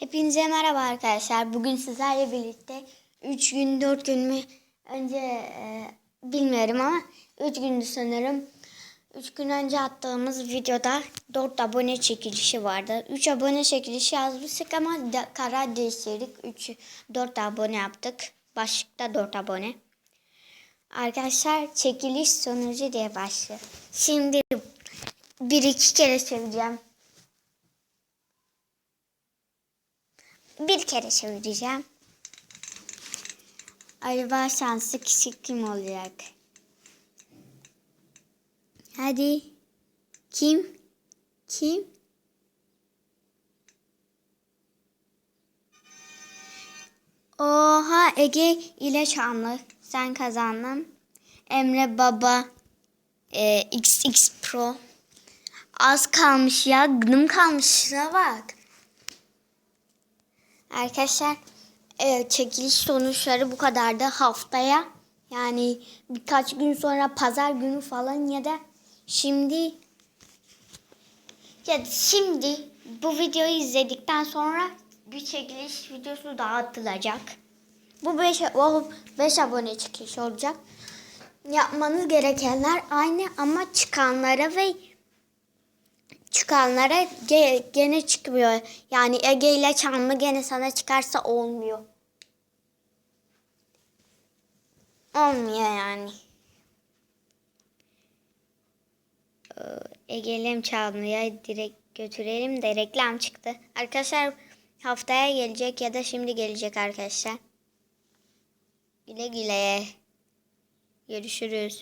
Hepinize merhaba arkadaşlar. Bugün sizlerle birlikte 3 gün 4 gün mü önce e, bilmiyorum ama 3 gündü sanırım. 3 gün önce attığımız videoda 4 abone çekilişi vardı. 3 abone çekilişi yazmıştık ama da, karar değiştirdik. 3 4 abone yaptık. Başlıkta 4 abone. Arkadaşlar çekiliş sonucu diye başlıyor. Şimdi bir iki kere söyleyeceğim. Bir kere söyleyeceğim. Acaba şanslı kişi kim olacak? Hadi. Kim? Kim? Oha Ege ile Çamlı. Sen kazandın. Emre Baba. e, XX Pro. Az kalmış ya. Gınım kalmış. Şuna bak. Arkadaşlar e, çekiliş sonuçları bu kadar da haftaya yani birkaç gün sonra pazar günü falan ya da şimdi ya şimdi bu videoyu izledikten sonra bir çekiliş videosu daha atılacak. Bu 5 o 5 abone çıkış olacak. Yapmanız gerekenler aynı ama çıkanlara ve çıkanlara ge- gene çıkmıyor. Yani Ege ile Çamlı gene sana çıkarsa olmuyor. Olmuyor yani. Ee, Ege ile Çamlı'ya direkt götürelim de reklam çıktı. Arkadaşlar haftaya gelecek ya da şimdi gelecek arkadaşlar. Güle güle. Görüşürüz.